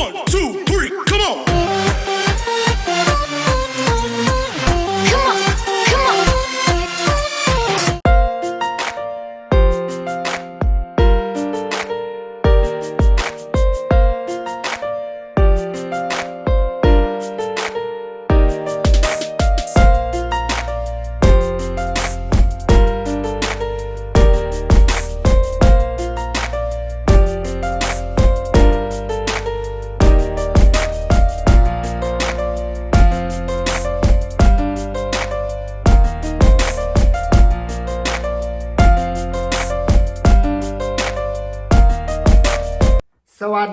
One, two,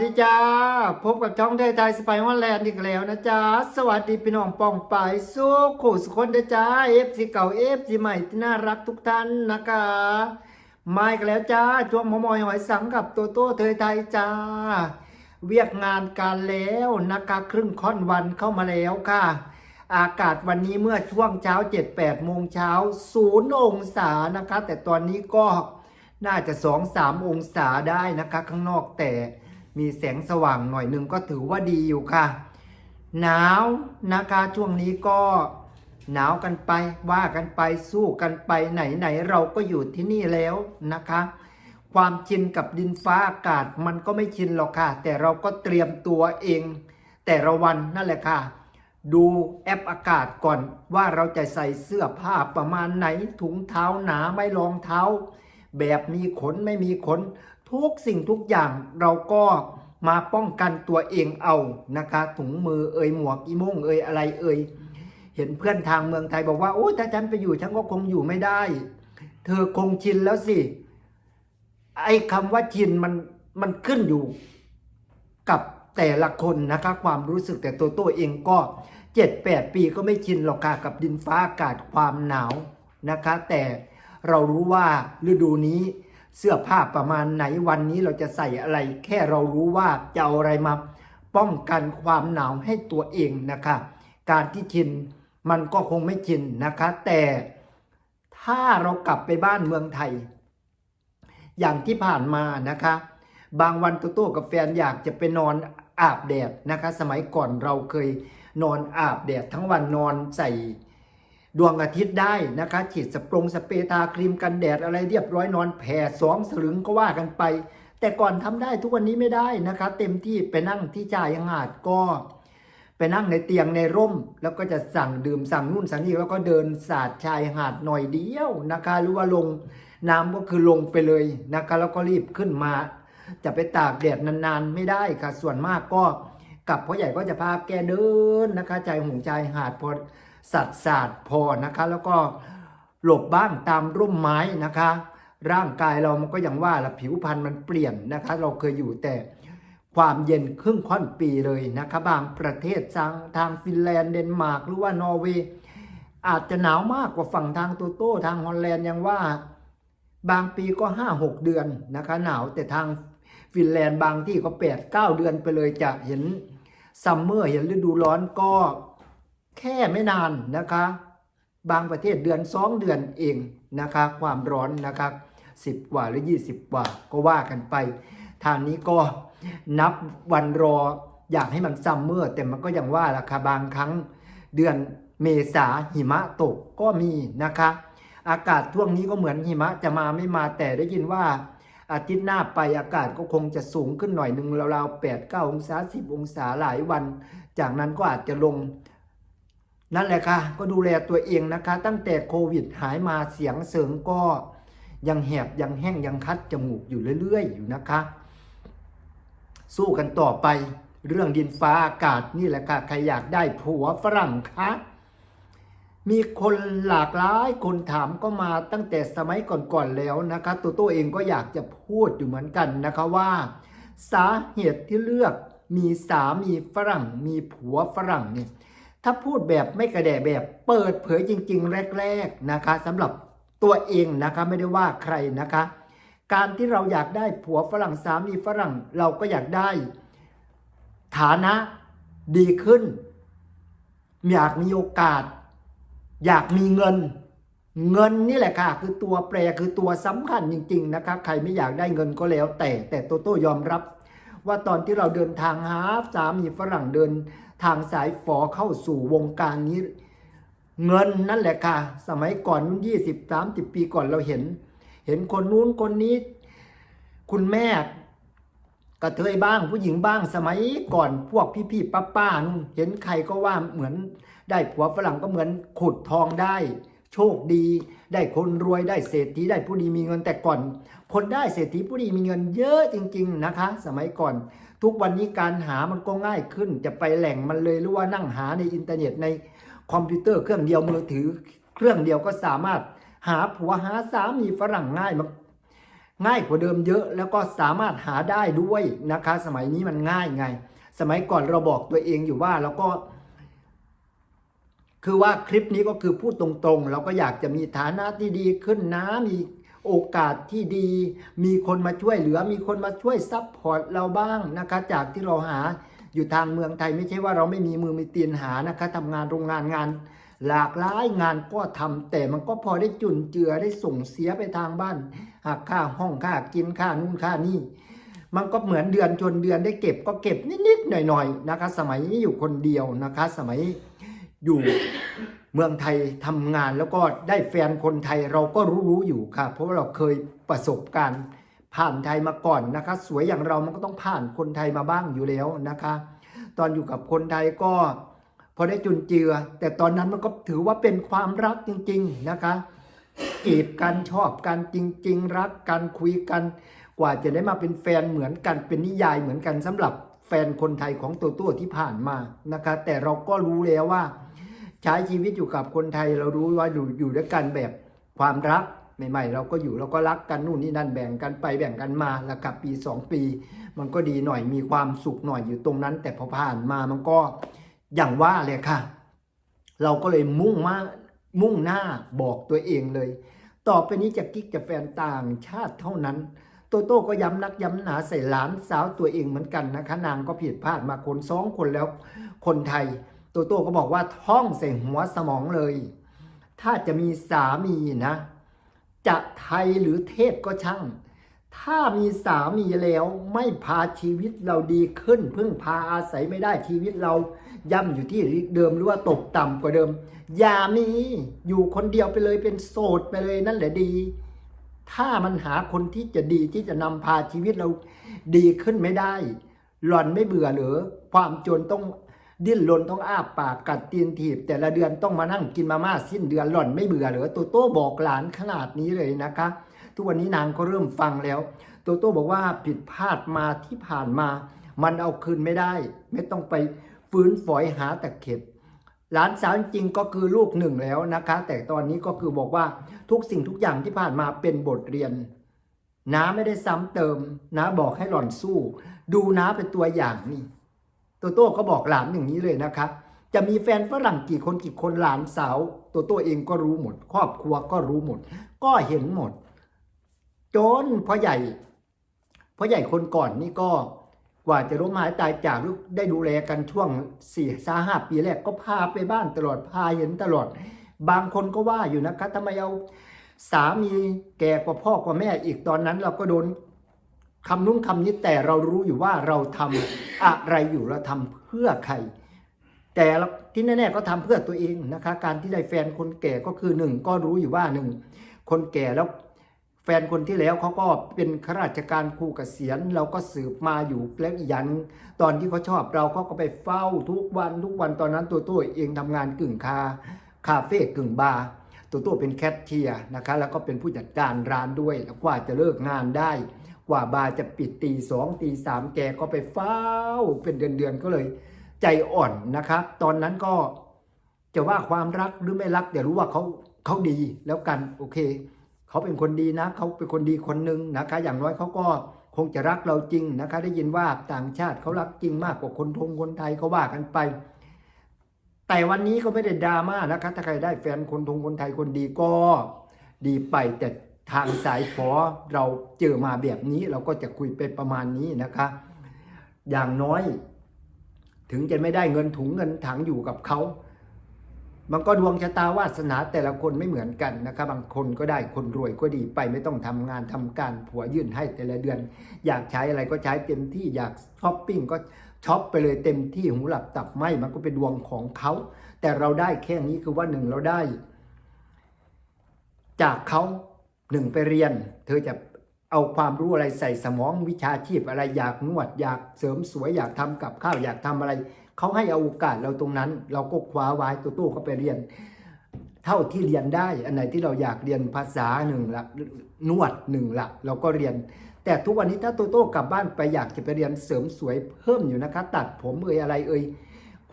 ดีจ้า พบกับช่องไทยไทยสไปฮอนแลนด์อีกแล้วนะจ๊ะ สวัสดีพี่น้องปองปายสู้ขู่สุคนนะจ้าเอฟซีเก่าเอฟซีใหม่ที่น่ารักทุกท่านนะคะมาอีกแล้วจ้าช่วงหมอมอยหอยสังกับโตโต้เทยไทยจ้า เวียกงานการแล้วนะคะครึ่งค่อนวันเข้ามาแล้วค่ะ อากาศวันนี้เมื่อช่วงเช้า 7-8โมงเช้าศูนย์องศานะคะ แต่ตอนนี้ก็น่าจะ2-3องศาได้นะคะ ข้างนอกแต่ มีแสงสว่างหน่อยหนึ่งก็ถือว่าดีอยู่ค่ะ หนาวนะคะช่วงนี้ก็หนาวกันไปว่ากันไปสู้กันไปไหนไหนเราก็อยู่ที่นี่แล้วนะคะ ความชินกับดินฟ้าอากาศมันก็ไม่ชินหรอกค่ะ แต่เราก็เตรียมตัวเอง แต่ละวันนั่นแหละค่ะ ดูแอปอากาศก่อนว่าเราจะใส่เสื้อผ้าประมาณไหนถุงเท้าหนาไม่รองเท้า แบบมีขนไม่มีขน ทุกสิ่งทุกอย่างเราก็มาป้องกันตัวเองเอานะคะ ถุงมือเอ่ยหมวกอีโมงเอ่ยอะไรเอ่ยเห็นเพื่อนทางเมืองไทยบอกว่าโอ้ถ้าฉันไปอยู่ฉันก็คงอยู่ไม่ได้ เธอคงชินแล้วสิไอ้คำว่าชินมันมันขึ้นอยู่กับแต่ละคนนะคะความรู้สึกแต่ตัวตัวเองก็เจ็ดแปดปีก็ไม่ชินหรอกค่ะกับดินฟ้าอากาศความหนาวนะคะ แต่เรารู้ว่าฤดูนี้ เสื้อผ้าประมาณไหนวันนี้เราจะใส่อะไร แค่เรารู้ว่าจะเอาอะไรมาป้องกันความหนาวให้ตัวเองนะคะ การที่ชินมันก็คงไม่ชินนะคะ แต่ถ้าเรากลับไปบ้านเมืองไทย อย่างที่ผ่านมานะคะ บางวันโตโต้กับแฟนอยากจะไปนอนอาบแดดนะคะ สมัยก่อนเราเคยนอนอาบแดดทั้งวันนอนใส่ ดวงอาทิตย์ได้นะคะฉีดสปรงสเปรย์ทาครีมกันแดดอะไรเรียบร้อยนอนแผ่สองสลึงก็ว่ากันไป แต่ก่อนทำได้ทุกวันนี้ไม่ได้นะคะ เต็มที่ไปนั่งที่ชายหาดก็ ไปนั่งในเตียงในร่ม แล้วก็จะสั่งดื่มสั่งนู่นสั่งนี่แล้วก็เดินสาดชายหาดหน่อยเดียวนะคะ หรือว่าลงน้ำก็คือลงไปเลยนะคะ แล้วก็รีบขึ้นมา จะไปตากแดดนานๆไม่ได้ค่ะ ส่วนมากก็กับพ่อใหญ่ก็จะพาแกเดินนะคะใจหงใจหาดพอ สัตว์ศาสตร์พอนะคะ แล้วก็หลบบ้างตามร่มไม้นะคะ ร่างกายเรามันก็อย่างว่าละผิวพรรณมันเปลี่ยนนะคะ เราเคยอยู่แต่ความเย็นครึ่งค่อนปีเลยนะคะบางประเทศทางทางฟินแลนด์เดนมาร์กหรือว่านอร์เวย์อาจจะหนาวมากกว่าฝั่งทางโตโต้ทางฮอลแลนด์ยังว่า บางปีก็ห้าหกเดือนนะคะ หนาวแต่ทางฟินแลนด์บางที่ก็แปดเก้าเดือนไปเลยจะเห็นซัมเมอร์เห็นฤดูร้อนก็ แค่ไม่นานนะคะ บางประเทศเดือนสองเดือนเองนะคะความร้อนนะคะสิบกว่าหรือยี่สิบกว่าก็ว่ากันไป ทางนี้ก็นับวันรออยากให้มันซัมเมอร์แต่มันก็ยังว่าราคาบางครั้งเดือนเมษาหิมะตกก็มีนะคะ อากาศช่วงนี้ก็เหมือนหิมะจะมาไม่มาแต่ได้ยินว่า อาทิตย์หน้าไปอากาศก็คงจะสูงขึ้นหน่อยหนึ่งราวๆแปดเก้าองศาสิบองศาหลายวัน จากนั้นก็อาจจะลง นั่นแหละค่ะ ก็ดูแลตัวเองนะคะ ตั้งแต่โควิดหายมาเสียงเสริงก็ยังแหบยังแห้งยังคัดจมูกอยู่เรื่อย ๆ อยู่นะคะ สู้กันต่อไปเรื่องดินฟ้าอากาศนี่แหละค่ะใครอยากได้ผัวฝรั่งคะมีคนหลากหลายคนถามก็มาตั้งแต่สมัยก่อนๆแล้วนะคะตัวตัวเองก็อยากจะพูดอยู่เหมือนกันนะคะว่า สาเหตุที่เลือกมีสามีฝรั่ง มีผัวฝรั่งเนี่ย ถ้าพูดแบบไม่กระแดะแบบเปิดเผยจริง ๆ แรก ๆนะคะสำหรับตัวเองนะคะไม่ได้ว่าใครนะคะ การที่เราอยากได้ผัวฝรั่งสามีฝรั่งเราก็อยากได้ ฐานะดีขึ้น อยากมีโอกาส อยากมีเงิน เงินนี่แหละค่ะ คือตัวแปรคือตัวสำคัญจริง ๆ นะคะ ใครไม่อยากได้เงินก็แล้วแต่แต่โตโต้ยอมรับ ว่าตอนที่เราเดินทางหาสามีฝรั่งเดิน ทางสายฝอเข้าสู่วงการนี้ เงินนั่นแหละค่ะ สมัยก่อนนู้นยี่สิบสามสิบปีก่อนเราเห็น เห็นคนนู้นคนนี้ คุณแม่กระเทยบ้างผู้หญิงบ้างสมัยก่อนพวกพี่ๆป้าๆนู่นเห็นใครก็ว่าเหมือนได้ผัวฝรั่งก็เหมือนขุดทองได้ โชคดีได้คนรวยได้เศรษฐีได้ผู้ดีมีเงินแต่ก่อน คนได้เศรษฐีผู้ดีมีเงินเยอะจริง ๆนะคะ สมัยก่อน ทุกวันนี้การหามันก็ง่ายขึ้น จะไปแหล่งมันเลยหรือว่านั่งหาในอินเทอร์เน็ตในคอมพิวเตอร์เครื่องเดียวมือถือ เครื่องเดียวก็สามารถหาผัวหาสามีฝรั่งง่ายมากง่ายกว่าเดิมเยอะแล้วก็สามารถหาได้ด้วยนะคะ สมัยนี้มันง่ายไง สมัยก่อนเราบอกตัวเองอยู่ว่าเราก็ คือว่าคลิปนี้ก็คือพูดตรงๆ เราก็อยากจะมีฐานะที่ดีขึ้นนะมี โอกาสที่ดี มีคนมาช่วยเหลือ มีคนมาช่วยซัพพอร์ตเราบ้างนะคะจากที่เราหาอยู่ทางเมืองไทยไม่ใช่ว่าเราไม่มีมือมีตีนหานะคะทำงานโรงงานงาน หลากหลายงานก็ทำแต่มันก็พอได้จุนเจือได้ส่งเสียไปทางบ้านหากค่าห้องค่ากินค่านู่นค่านี่มันก็เหมือนเดือนชนเดือนได้เก็บก็เก็บนิดๆหน่อยๆนะคะ สมัยนี้อยู่คนเดียวนะคะ สมัยอยู่ เมืองไทยทำงานแล้วก็ได้แฟนคนไทยเราก็รู้ๆอยู่ค่ะ เพราะว่าเราเคยประสบการณ์ผ่านไทยมาก่อนนะคะ สวยอย่างเรามันก็ต้องผ่านคนไทยมาบ้างอยู่แล้วนะคะ ตอนอยู่กับคนไทยก็พอได้จุนเจือ แต่ตอนนั้นมันก็ถือว่าเป็นความรักจริง ๆนะคะจีบกันชอบกันจริง ๆ รักกันคุยกัน กว่าจะได้มาเป็นแฟนเหมือนกันเป็นนิยายเหมือนกันสำหรับแฟนคนไทยของตัวตัวที่ผ่านมานะคะ แต่เราก็รู้แล้วว่า ช้ชีวิตอยู่กับคนไทยเรารู้ว่าอยู่อยู่ด้วยกันแบบความรักใหม่ๆ เราก็อยู่เราก็รักกันนู่นนี่นั่นแบ่งกันไปแบ่งกันมาแล้วกับปีสองปี มันก็ดีหน่อยมีความสุขหน่อยอยู่ตรงนั้น แต่พอผ่านมามันก็อย่างว่าเลยค่ะ เราก็เลยมุ่งมามุ่งหน้าบอกตัวเองเลย ต่อไปนี้จะกิ๊กจะแฟนต่างชาติเท่านั้นโตโต้ก็ย้ำนักย้ำหนาใส่หลานสาวตัวเองเหมือนกันนะคะ นางก็ผิดพลาดมาคนสองคนแล้วคนไทย โตโต้ก็บอกว่าท่องใส่หัวสมองเลย ถ้าจะมีสามีนะ จะไทยหรือเทศก็ช่าง ถ้ามีสามีแล้วไม่พาชีวิตเราดีขึ้น พึ่งพาอาศัยไม่ได้ชีวิตเราย่ำอยู่ที่เดิมหรือว่าตกต่ำกว่าเดิม อย่ามีอยู่คนเดียวไปเลยเป็นโสดไปเลยนั่นแหละดีถ้ามันหาคนที่จะดีที่จะนำพาชีวิตเราดีขึ้นไม่ได้ หล่อนไม่เบื่อหรือ ความจนต้อง ดิ้นรนต้องอ้าปากกัดตีนถีบ แต่ละเดือนต้องมานั่งกินมาม่าสิ้นเดือนหล่อนไม่เบื่อเหรือโตโต้บอกหลานขนาดนี้เลยนะคะ ทุกวันนี้นางก็เริ่มฟังแล้วโตโต้บอกว่าผิดพลาดมาที่ผ่านมา มันเอาคืนไม่ได้ ไม่ต้องไปฟื้นฝอยหาแต่เข็ดหลานสาวจริงก็คือลูกหนึ่งแล้วนะคะ แต่ตอนนี้ก็คือบอกว่าทุกสิ่งทุกอย่างที่ผ่านมาเป็นบทเรียนน้าไม่ได้ซ้ำเติมน้าบอกให้หล่อนสู้ ดูน้าเป็นตัวอย่างนี่ โตโต้ก็บอกหลานอย่างนี้เลยนะคะจะมีแฟนฝรั่งกี่คนกี่คนหลานสาวโตโต้เองก็รู้หมด ครอบครัวก็รู้หมด ก็เห็นหมด จนพ่อใหญ่พ่อใหญ่คนก่อนนี่ก็กว่าจะล้มหายตายจากลูกได้ดูแลกันช่วงสี่สาห้าปีแรกก็พาไปบ้านตลอดพาเห็นตลอด บางคนก็ว่าอยู่นะคะทำไมเอาสามีแก่กว่าพ่อกว่าแม่อีกตอนนั้น เราก็โดน คำนู้นคำนี้แต่เรารู้อยู่ว่าเราทำอะไรอยู่เราทำเพื่อใคร แต่ที่แน่ๆก็ทำเพื่อตัวเองนะคะ การที่ได้แฟนคนแก่ก็คือหนึ่งก็รู้อยู่ว่าหนึ่งคนแก่แล้วแฟนคนที่แล้วเขาก็เป็นข้าราชการครูเกษียณเราก็สืบมาอยู่แล้วย่างหนึ่งตอนที่เขาชอบเราเขาก็ไปเฝ้าทุกวันทุกวันตอนนั้นตัวตัวเองทำงานกึ่งคาคาเฟ่กึ่งบาร์ตัวตัวเป็นแคทเชียร์นะคะแล้วก็เป็นผู้จัดการร้านด้วยแล้วกว่าจะเลิกงานได้ กว่าบาร์จะปิดตีสองตีสามแกก็ไปเฝ้าเป็นเดือนๆก็เลย ใจอ่อนนะครับ ตอนนั้นก็จะว่าความรักหรือไม่รักเดี๋ยวรู้ว่าเขาเขาดีแล้วกันโอเคเขาเป็นคนดีนะเขาเป็นคนดีคนหนึ่งนะคะ อย่างน้อยเขาก็คงจะรักเราจริงนะคะ ได้ยินว่าต่างชาติเขารักจริงมากกว่าคนทงคนไทยเขาว่ากันไป แต่วันนี้ก็ไม่ได้ดราม่านะคะ ถ้าใครได้แฟนคนทงคนไทยคนดีก็ดีไปแต่ ทางสายฟอเราเจอมาแบบนี้เราก็จะคุยไปประมาณนี้นะคะ อย่างน้อย ถึงจะไม่ได้เงินถุงเงินถังอยู่กับเขา มันก็ดวงชะตาวาสนาแต่ละคนไม่เหมือนกันนะครับางคนก็ได้คนรวยก็ดีไปไม่ต้องทำงานทำการผัวยื่นให้แต่ละเดือน อยากใช้อะไรก็ใช้เต็มที่อยากช้อปปิ้งก็ช็อปไปเลยเต็มที่หูหลับตับไหมมันก็เป็นดวงของเขาแต่เราได้แค่นี้คือว่าหนึ่งเราได้ จากเขา หนึ่งไปเรียน เธอจะเอาความรู้อะไรใส่สมองวิชาชีพอะไรอยากนวดอยากเสริมสวยอยากทำกับข้าวอยากทำอะไรเขาให้เอาโอกาสเราตรงนั้น เราก็คว้าไว้ตัวตู้เขาไปเรียน เท่าที่เรียนได้ อันไหนที่เราอยากเรียนภาษาหนึ่งละนวดหนึ่งละเราก็เรียน แต่ทุกวันนี้ถ้าโตโต้กลับบ้านไปอยากจะไปเรียนเสริมสวยเพิ่มอยู่นะคะ ตัดผมเอ่ยอะไรเอ่ย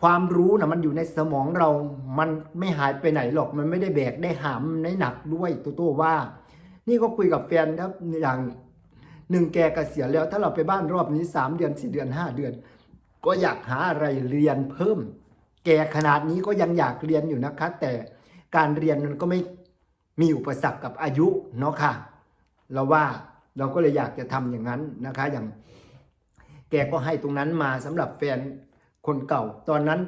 ความรู้นะมันอยู่ในสมองเรา มันไม่หายไปไหนหรอก มันไม่ได้แบกได้หามในหนักด้วยโตโต้ว่า นี่ก็คุยกับแฟนครับอย่างหนึ่งแกเกษียณแล้ว ถ้าเราไปบ้านรอบนี้สามเดือนสี่เดือนห้าเดือน ก็อยากหาอะไรเรียนเพิ่ม แกขนาดนี้ก็ยังอยากเรียนอยู่นะคะ แต่การเรียนมันก็ไม่มีอุปสรรคกับอายุเนาะค่ะ เราว่าเราก็เลยอยากจะทำอย่างนั้นนะคะอย่าง แกก็ให้ตรงนั้นมาสำหรับแฟนคนเก่า ตอนนั้น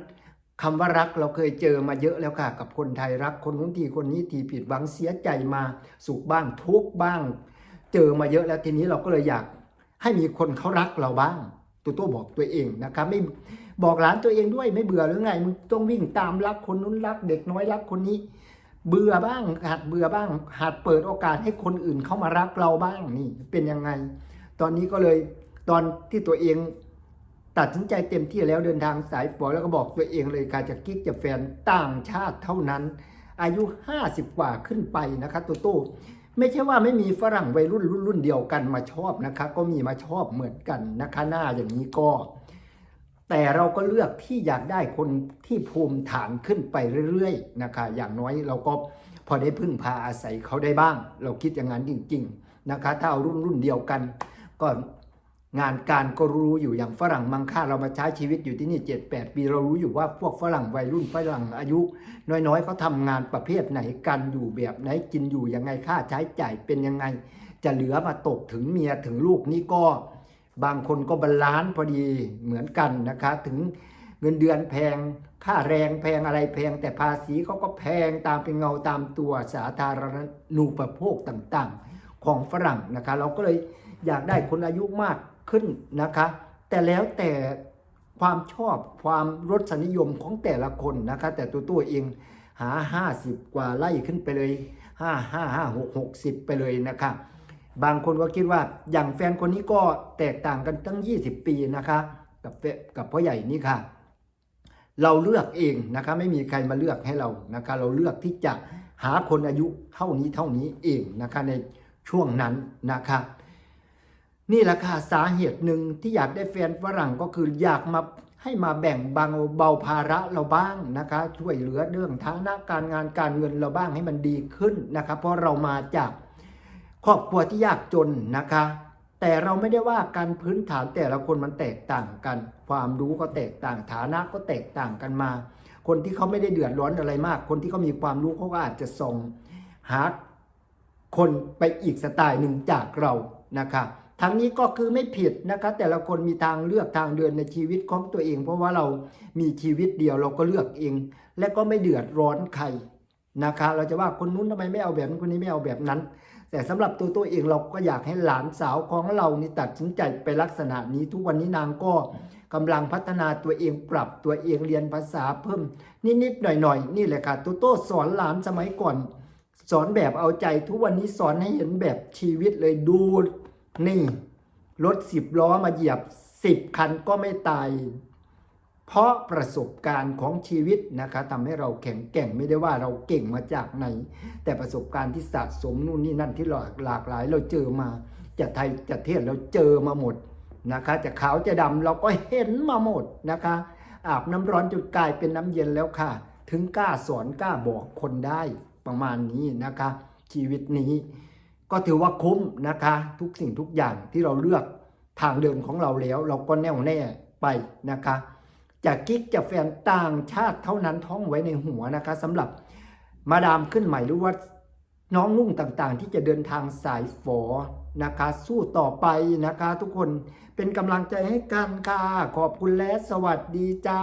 คำว่ารักเราเคยเจอมาเยอะแล้วค่ะกับคนไทยรักคนนู้นทีคนนี้ทีผิดหวังเสียใจมาสุขบ้างทุกบ้าง เจอมาเยอะแล้วทีนี้เราก็เลยอยากให้มีคนเขารักเราบ้างตัวตัวบอกตัวเองนะครับไม่บอกหลานตัวเองด้วยไม่เบื่อหรือไงมึงต้องวิ่งตามรักคนนู้นรัก เด็กน้อยรักคนนี้ เบื่อบ้างหัดเบื่อบ้างหัดเปิดโอกาสให้คนอื่นเข้ามารักเราบ้างนี่เป็นยังไง ตอนนี้ก็เลยตอนที่ตัวเอง ตัดสินใจเต็มที่แล้วเดินทางสายฝอยแล้วก็บอกตัวเองเลยการจะกิ๊กจะแฟนต่างชาติเท่านั้น อายุ 50 กว่าขึ้นไปนะครับตัวโต้ไม่ใช่ว่าไม่มีฝรั่งวัยรุ่นรุ่นรุ่นเดียวกันมาชอบนะคะ ก็มีมาชอบเหมือนกันนะคะหน้าอย่างนี้ก็ แต่เราก็เลือกที่อยากได้คนที่ภูมิฐานขึ้นไปเรื่อยๆนะคะ อย่างน้อยเราก็พอได้พึ่งพาอาศัยเขาได้บ้าง เราคิดอย่างนั้นจริง ๆนะคะ ถ้าเอารุ่นรุ่นเดียวกันก็ งานการก็รู้อยู่อย่างฝรั่งมังค่าเรามาใช้ชีวิตอยู่ที่นี่7 8ปีเรารู้อยู่ว่าพวกฝรั่งวัยรุ่นฝรั่งอายุ น้อยๆเขาทำงานประเภทไหนกันอยู่แบบไหนกินอยู่ยังไงค่าใช้จ่ายเป็นยังไง จะเหลือมาตกถึงเมียถึงลูกนี่ก็บางคนก็บาลานซ์พอดีเหมือนกันนะคะ ถึงเงินเดือนแพงค่าแรงแพงอะไรแพง แต่ภาษีเขาก็แพงตามเป็นเงาตามตัวสาธารณูปโภคต่างๆ ของฝรั่งนะคะ เราก็เลยอยากได้คนอายุมาก ขึ้นนะคะ แต่แล้วแต่ความชอบความรสนิยมของแต่ละคนนะคะ แต่ตัวตัวเองหา 50 กว่าไล่ขึ้นไปเลย 5 5 5 6 60 ไปเลยนะคะบางคนก็คิดว่าอย่างแฟนคนนี้ก็แตกต่างกันตั้ง 20 ปีนะคะ กับกับพ่อใหญ่นี่ค่ะ เราเลือกเองนะคะ ไม่มีใครมาเลือกให้เรานะคะ เราเลือกที่จะหาคนอายุเท่านี้เท่านี้เองนะคะในช่วงนั้นนะคะ นี่แหละค่ะสาเหตุหนึ่งที่อยากได้แฟนฝรั่งก็คืออยากมาให้มาแบ่งบางเบาภาระเราบ้างนะคะ ช่วยเหลือเรื่องฐานะการงานการเงินเราบ้างให้มันดีขึ้นนะคะเพราะเรามาจากครอบครัวที่ยากจนนะคะ แต่เราไม่ได้ว่าการพื้นฐานแต่ละคนมันแตกต่างกัน ความรู้ก็แตกต่างฐานะก็แตกต่างกันมา คนที่เขาไม่ได้เดือดร้อนอะไรมาก คนที่เขามีความรู้เขาก็อาจจะส่งหาคนไปอีกสไตล์หนึ่งจากเรานะคะ ทั้งนี้ก็คือไม่ผิดนะคะแต่ละคนมีทางเลือกทางเดินในชีวิตของตัวเอง เพราะว่าเรามีชีวิตเดียวเราก็เลือกเอง และก็ไม่เดือดร้อนใครนะคะเราจะว่าคนนู้นทำไมไม่เอาแบบนั้นคนนี้ไม่เอาแบบนั้น แต่สำหรับตัวตัวเองเราก็อยากให้หลานสาวของเรานี่ตัดสินใจไปลักษณะนี้ ทุกวันนี้นางก็กำลังพัฒนาตัวเองปรับตัวเองเรียนภาษาเพิ่ม นิดๆหน่อยๆนี่แหละค่ะตัวโต้สอนหลานสมัยก่อน สอนแบบเอาใจทุกวันนี้สอนให้เห็นแบบชีวิตเลยดู นี่รถสิบล้อมาเหยียบสิบคันก็ไม่ตาย เพราะประสบการณ์ของชีวิตนะคะทำให้เราแข็งแกร่งไม่ได้ว่าเราเก่งมาจากไหน แต่ประสบการณ์ที่สะสมนู่นนี่นั่นที่หลากหลากหลายเราเจอมาจะไทยจะเทศเราเจอมาหมดนะคะ จะขาวจะดำเราก็เห็นมาหมดนะคะ อาบน้ำร้อนจนกลายเป็นน้ำเย็นแล้วค่ะ ถึงกล้าสอนกล้าบอกคนได้ประมาณนี้นะคะ ชีวิตนี้ ก็ถือว่าคุ้มนะคะ ทุกสิ่งทุกอย่างที่เราเลือกทางเดินของเราแล้ว เราก็แน่วแน่ไปนะคะจะกิ๊กจะแฟนต่างชาติเท่านั้นท่องไว้ในหัวนะคะสำหรับมาดามขึ้นใหม่หรือว่าน้องนุ่งต่างๆ ที่จะเดินทางสายฝอนะคะ สู้ต่อไปนะคะ ทุกคนเป็นกำลังใจให้กันค่ะ ขอบคุณและสวัสดีจ้า